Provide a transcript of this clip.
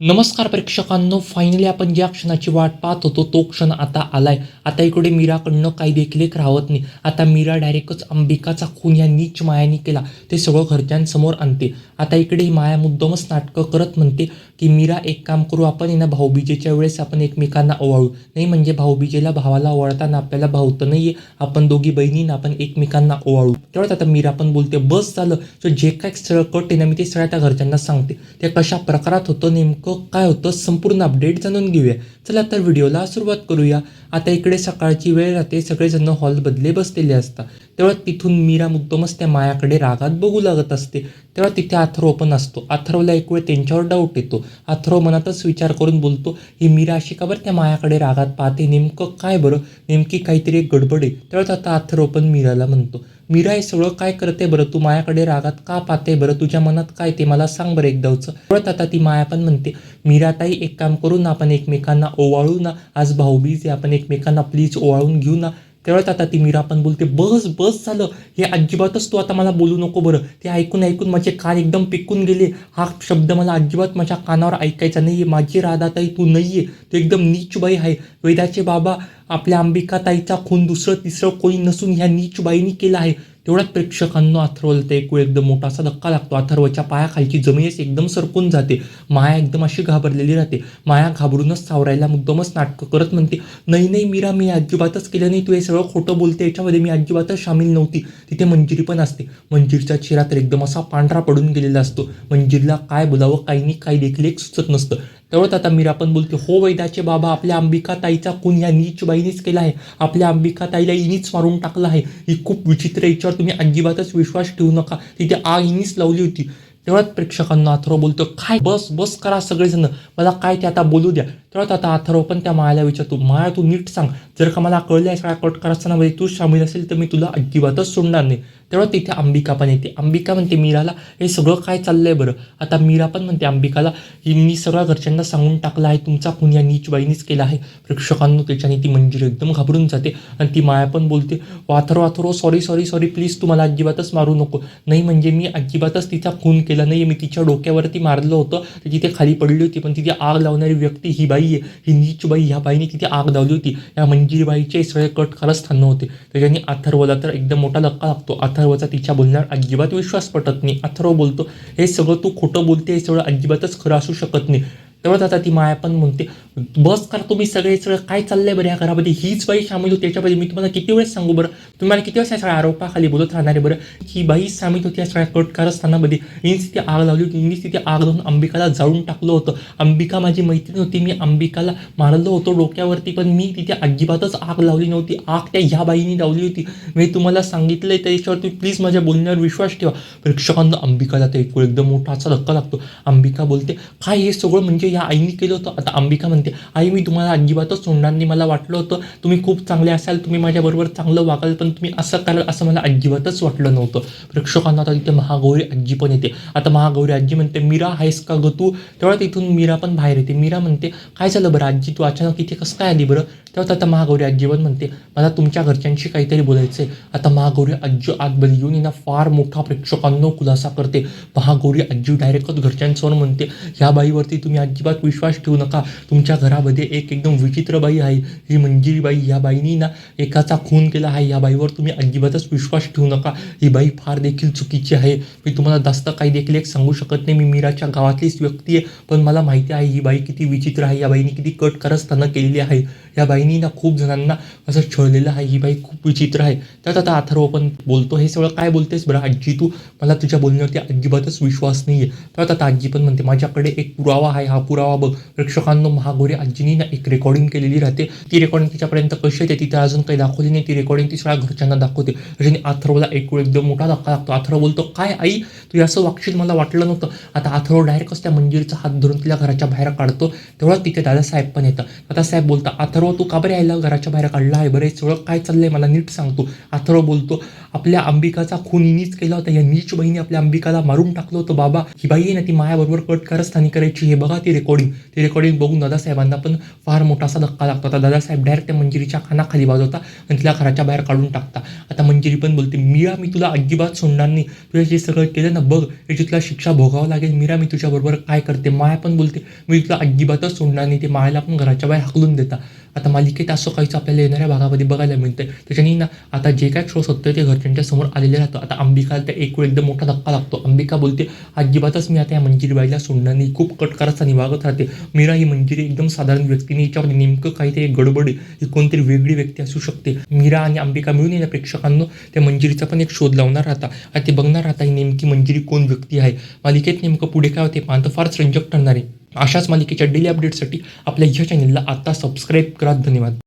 नमस्कार प्रेक्षकांनो फायनली आपण ज्या क्षणाची वाट पाहत होतो तो क्षण आता आलाय. आता इकडे मीराकडनं काही देखील एक राहत नाही. आता मीरा डायरेक्टच अंबिकाचा खून या नीच मायाने केला. ते सगळं घरच्यांसमोर आणते. आता इकडे ही माया मुद्दमच नाटकं करत म्हणते की मीरा एक काम करू आपण आहे ना भाऊबीजेच्या वेळेस आपण एकमेकांना ओवाळू. नाही म्हणजे भाऊबीजेला भावाला ओवाळताना आपल्याला भाऊ तर आहे आपण दोघी बहिणींना आपण एकमेकांना ओवाळू. तेवढ्यात आता मीरा पण बोलते बस झालं. सो जे काय सगळं कट आहे ना मी ते सगळ्या त्या घरच्यांना सांगते. ते कशा प्रकारात होतं नेमकं? काय होतं संपूर्ण अपडेट जाणून घेऊया. चला तर व्हिडिओला सुरुवात करूया. आता इकडे सकाळची वेळ राहते. सगळेजण हॉल बदले बसलेले असतात. तेव्हा तिथून मीरा मुद्दमच त्या मायाकडे रागात बघू लागत असते. तेव्हा तिथे अथर्व पण असतो. अथर्वला एक वेळ त्यांच्यावर डाऊट येतो. अथर्व मनातच विचार करून बोलतो ही मीरा अशी का बरं त्या मायाकडे रागात पाहते? नेमकं काय बरं? नेमकी काहीतरी एक गडबड आहे. तेव्हाच आता अथर्व पण मीराला म्हणतो मीरा हे सगळं काय करते बरं? तू मायाकडे रागात का पाहते बरं? तुझ्या मनात काय ते? मला सांग बरं एकदाचं परत आता ती माया पण म्हणते मीराताई एक काम करू ना आपण एकमेकांना ओवाळू ना. आज भाऊबीज आहे. आपण एकमेकांना प्लीज ओवाळून घेऊ ना. तेवढ्यात आता ती मीरा पण बोलते बस बस झालं. हे अजिबातच तू आता मला बोलू नको बरं. ते ऐकून ऐकून माझे कान एकदम पिकून गेले. हा शब्द मला अजिबात माझ्या कानावर ऐकायचा नाहीये. माझी राधाताई तू नाहीये. तू एकदम नीच बाई आहे. वेदाचे बाबा आपल्या अंबिका ताईचा खून दुसरं तिसरं कोणी नसून ह्या नीच बाईनी केला आहे. तेवढ्यात प्रेक्षकांना अथर्वला ते एक एकदम मोठासा धक्का लागतो. अथर्वच्या पायाखालची जमीनच एकदम सरकून जाते. माया एकदम अशी घाबरलेली राहते. माया घाबरूनच सावरायला मुद्दमच नाटकं करत म्हणते. नाही नाही मीरा मी अजिबातच केलं नाही. तू हे सगळं खोटं बोलते. याच्यामध्ये मी अजिबातच सामील नव्हती. तिथे मंजिरी पण असते. मंजिरचा चेहरा तर एकदम असा पांढरा पडून गेलेला असतो. मंजिरला काय बोलावं काही नाही काही देखील एक सुचत नसतं. तेवढ्यात आता मीरा पण बोलते हो वैदाचे बाबा आपल्या अंबिका ताईचा खून या नीच बाईनेच केला आहे. आपल्या अंबिका ताईला इनीच मारून टाकला आहे. ही खूप विचित्र याच्यावर तुम्ही अजिबातच विश्वास ठेवू नका. तिथे आग इनीच लावली होती. तेवढ्यात प्रेक्षकांना अथर्व बोलतो काय? बस बस करा सगळेजण. मला काय ते आता बोलू द्या. तेवढ्यात आता अथर्व पण त्या मायाला विचारतो माया तू नीट सांग. जर का मला कळलं आहे सगळ्या कट करताना म्हणजे तू सामील असेल तर मी तुला अजिबातच सोडणार नाही. तेव्हा तिथे अंबिका पण येते. अंबिका म्हणते मीराला हे सगळं काय चाललंय बरं? आता मीरा पण म्हणते अंबिकाला ही मी सगळ्या घरच्यांना सांगून टाकलं आहे. तुमचा खून या नीच बाईनीच केला आहे. प्रेक्षकांनो त्याच्याने ती मंजिरी एकदम घाबरून जाते आणि ती माया पण बोलते वाथरो वाथरो सॉरी सॉरी सॉरी प्लीज तू मला अजिबातच मारू नको. नाही म्हणजे मी अजिबातच तिचा खून केला नाही मी तिच्या डोक्यावरती मारलं होतं. तर तिथे खाली पडली होती पण तिथे आग लावणारी व्यक्ती ही बाई आहे. ही नीच बाई ह्या बाईने तिथे आग लावली होती. या मंजिरीबाईचे सगळे कट खरंच थांबणं होते. त्याच्याने अथर्वला तर एकदम मोठा धक्का लागतो. अथर्वचा तिच्या बोलण्यावर अजिबात विश्वास पटत नाही. अथर्व बोलतो हे सगळं तू खोटं बोलते हे सगळं अजिबातच खरं असू शकत नाही. तेव्हाच आता ती माया पण म्हणते बस करा तुम्ही सगळे सगळं काय चाललंय बरं या घरामध्ये? हीच बाई सामील होती त्याच्यामध्ये मी तुम्हाला किती वेळेस सांगू बरं? तुम्हाला किती वेळेस या सगळ्या आरोपाखाली बोलत राहणार आहे बरं? ही बाई सामील होती या सगळ्या कटकारस्थानामध्ये. इंग्लिश तिथे आग लावली होती इंग्लिश तिथे आग लावून अंबिकाला जाळून टाकलं होतं. अंबिका माझी मैत्रीण होती मी अंबिकाला मारलं होतं डोक्यावरती पण मी तिथे अजिबातच आग लावली नव्हती. आग त्या ह्या बाईनी लावली होती. मी तुम्हाला सांगितलंय त्याच्यावर तुम्ही प्लीज माझ्या बोलण्यावर विश्वास ठेवा. प्रेक्षकांना अंबिकाला तर एक एकदम मोठा असा धक्का लागतो. अंबिका बोलते काय हे सगळं म्हणजे या आईने केलं होतं? आता अंबिका म्हणते आई मी तुम्हाला अजिबातच सोडणार नाही मला वाटलं होतं तुम्ही खूप चांगले असाल तुम्ही माझ्याबरोबर चांगलं वागाल पण तुम्ही असं कराल असं मला अजिबातच वाटलं नव्हतं. प्रेक्षकांना आता तिथे महागौरी आजी पण येते. आता महागौरी आजी म्हणते मीरा आहेस का ग तू? तेव्हा तिथून मीरा पण बाहेर येते. मीरा म्हणते काय झालं बरं आजी? तू अचानक इथे कसं काय आली बरं? तेव्हा आता महागौरी आजीवर म्हणते मला तुमच्या घरच्यांशी काहीतरी बोलायचं आहे आता महागौरी आजी आतमध्ये येऊन यांना फार मोठा प्रेक्षकांनो खुलासा करते. महागौरी आजी डायरेक्टच घरच्यांसमोर म्हणते ह्या बाईवरती तुम्ही अजिबात विश्वास ठेवू नका. तुमच्या घरामध्ये एक एकदम विचित्र बाई आहे. ही मंजिरीबाई या बाईनी ना एकाचा खून केला आहे. या बाईवर तुम्ही अजिबातच विश्वास ठेवू नका. ही बाई फार देखील चुकीची आहे. मी तुम्हाला जास्त काही देखील एक सांगू शकत नाही. मी मीराच्या गावातलीच व्यक्ती आहे. पण मला माहिती आहे ही बाई किती विचित्र आहे. या बाईने किती कट कारस्थानं केलेली आहे. या बाई ना खूप जणांना असं छळलेलं आहे ही बाई खूप विचित्र आहे. त्यात आता अथर्व पण बोलतो हे सगळं काय बोलतेस बरं आजी तू? मला तुझ्या बोलण्यावरती अजिबातच विश्वास नाही आहे त्यात आता आजी पण म्हणते माझ्याकडे एक पुरावा आहे हा पुरावा बघ. प्रेक्षकांनो महागोरी आजीनी ना एक रेकॉर्डिंग केलेली राहते. ती रेकॉर्डिंग तिच्यापर्यंत कशी येते तिथे अजून काही दाखवली नाही. ती रेकॉर्डिंग ती सगळ्या घरच्यांना दाखवते. त्याच्याने अथर्वला एक वेळ एकदम मोठा धक्का लागतो. अथर्व बोलतो काय आई तू असं वागशील मला वाटलं नव्हतं. आता अथर्व डायरेक्टच त्या मंजिरीचा हात धरून तिला घराच्या बाहेर काढतो. तेवढा तिथे दादासाहेब पण येतं दादासाहेब बोलता अथर्व तू का बरं यायला घराच्या बाहेर काढला आहे? बरं हे सगळं काय चाललंय? मला नीट सांगतो अथर्व बोलतो आपल्या अंबिकाचा खून हिनीच केला होता. या नीच बहिणी आपल्या अंबिकाला मारून टाकलं होतं बाबा. ही बाई आहे ना ती मायाबरोबर कट कारस्थानी करायची. हे बघा ती रेकॉर्डिंग ती रेकॉर्डिंग बघून दादासाहेबांना पण फार मोठा असा धक्का लागतो आता दादासाहेब डायरेक्ट त्या मंजिरीच्या खानाखाली वाजवता आणि तिला घराच्या बाहेर काढून टाकता. आता मंजिरी पण बोलते मीरा मी तुला अजिबात सोडणार नाही. तुला जे सगळं केलं ना बघ. याची तुला शिक्षा भोगावं लागेल मीरा मी तुझ्याबरोबर काय करते? माया पण बोलते मी तुला अजिबातच सोडणार नाही. ते मायाला पण घराच्या बाहेर हाकलून देता. आता मालिकेत असं काहीच आपल्याला येणाऱ्या भागामध्ये बघायला मिळतं त्याच्याने ना आता जे काय शोस होतं ते घरच्यांच्या समोर आलेले राहतं. आता अंबिकाला त्या एक वेळ एकदम मोठा धक्का लागतो. अंबिका बोलते अजिबातच मी आता या मंजिरीबाईला सोडणार नाही. खूप कटकाराचा निवागत राहते. मीरा ही मंजिरी एकदम साधारण व्यक्तीने याच्यामध्ये नेमकं काहीतरी गडबड ही कोणतरी वेगळी व्यक्ती असू शकते. मीरा आणि अंबिका मिळून या प्रेक्षकांना त्या मंजिरीचा पण एक शोध लावणार राहता. आणि ते बघणार राहता ही नेमकी मंजिरी कोण व्यक्ती आहे. मालिकेत नेमकं पुढे काय होते पाहतं फारच रंजक ठरणार आहे. अशाच मालिकेच्या डेली अपडेटसाठी आपल्या ह्या चॅनलला आता सबस्क्राईब करा. धन्यवाद.